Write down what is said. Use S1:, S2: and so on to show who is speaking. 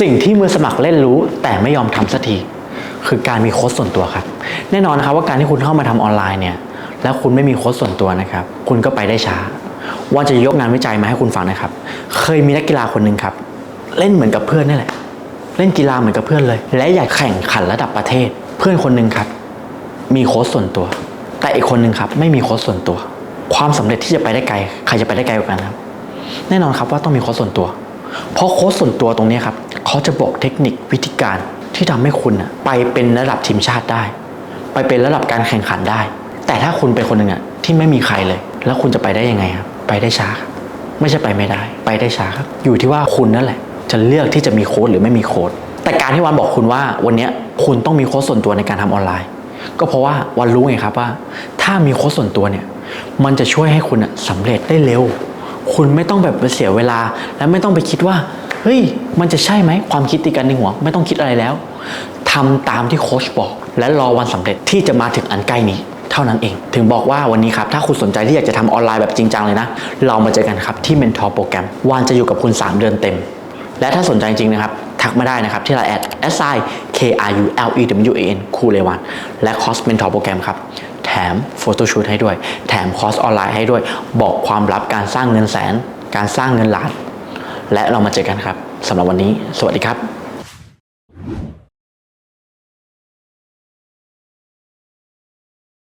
S1: สิ่งที่มือสมัครเล่นรู้แต่ไม่ยอมทำสักทีคือการมีโค้ชส่วนตัวครับ แน่นอนนะครับว่าการที่คุณเข้ามาทำออนไลน์เนี่ย แล้วคุณไม่มีโค้ชส่วนตัวนะครับ คุณก็ไปได้ช้า ว่าจะยกงานวิจัยมาให้คุณฟังนะครับ เคยมีนักกีฬาคนหนึ่งครับ เล่นเหมือนกับเพื่อนนี่แหละ เล่นกีฬาเหมือนกับเพื่อนเลย และอยากแข่งขันระดับประเทศ เพื่อนคนหนึ่งครับ มีโค้ชส่วนตัว แต่อีกคนหนึ่งครับ ไม่มีโค้ชส่วนตัว ความสำเร็จที่จะไปได้ไกล ใครจะไปได้ไกลกว่ากันครับ แน่นอนครับว่าต้องมีโค้ชส่วนตัว เพราะโค้ชส่วนตัวตรงนี้ครับ เขาจะบอกเทคนิควิธีการที่ทำให้คุณไปเป็นระดับทีมชาติได้ ไปเป็นระดับการแข่งขันได้ แต่ถ้าคุณเป็นคนหนึ่งอะที่ไม่มีใครเลย แล้วคุณจะไปได้ยังไงครับไปได้ช้าครับไม่ใช่ไปไม่ได้ ไปได้ช้าครับอยู่ที่ว่าคุณนั่นแหละ จะเลือกที่จะมีโค้ดหรือไม่มีโค้ดแต่การที่วันบอกคุณว่าวันนี้คุณต้องมีโค้ชส่วนตัวในการทำออนไลน์ ก็เพราะว่าวันรู้ไงครับว่า ถ้ามีโค้ชส่วนตัวเนี่ยมันจะช่วยให้คุณอะสำเร็จได้เร็ว คุณไม่ต้องแบบเสียเวลา และไม่ต้องไปคิดว่า เฮ้ย มันจะใช่ไหมความคิดตีกันในหัว ไม่ต้องคิดอะไรแล้วทำตามที่โค้ชบอก และรอวันสำเร็จที่จะมาถึงอันใกล้นี้ เท่านั้นเอง ถึงบอกว่าวันนี้ครับ ถ้าคุณสนใจที่อยากจะทำออนไลน์แบบจริงจังเลยนะ เรามาเจอกันครับที่ Mentor โปรแกรมวันจะอยู่กับคุณ 3 เดือนเต็ม และถ้าสนใจจริงนะครับทักมาได้นะครับ ที่ไลน์แอด s i k r u l e w a n คูเลวันและคอร์ส Mentor โปรแกรมครับแถมโฟโต้ชูตให้ด้วย แถมคอร์สออนไลน์ให้ด้วย บอกความลับการสร้างเงินแสน การสร้างเงินล้าน และเรามาเจอกันครับสำหรับวันนี้ สวัสดีครับ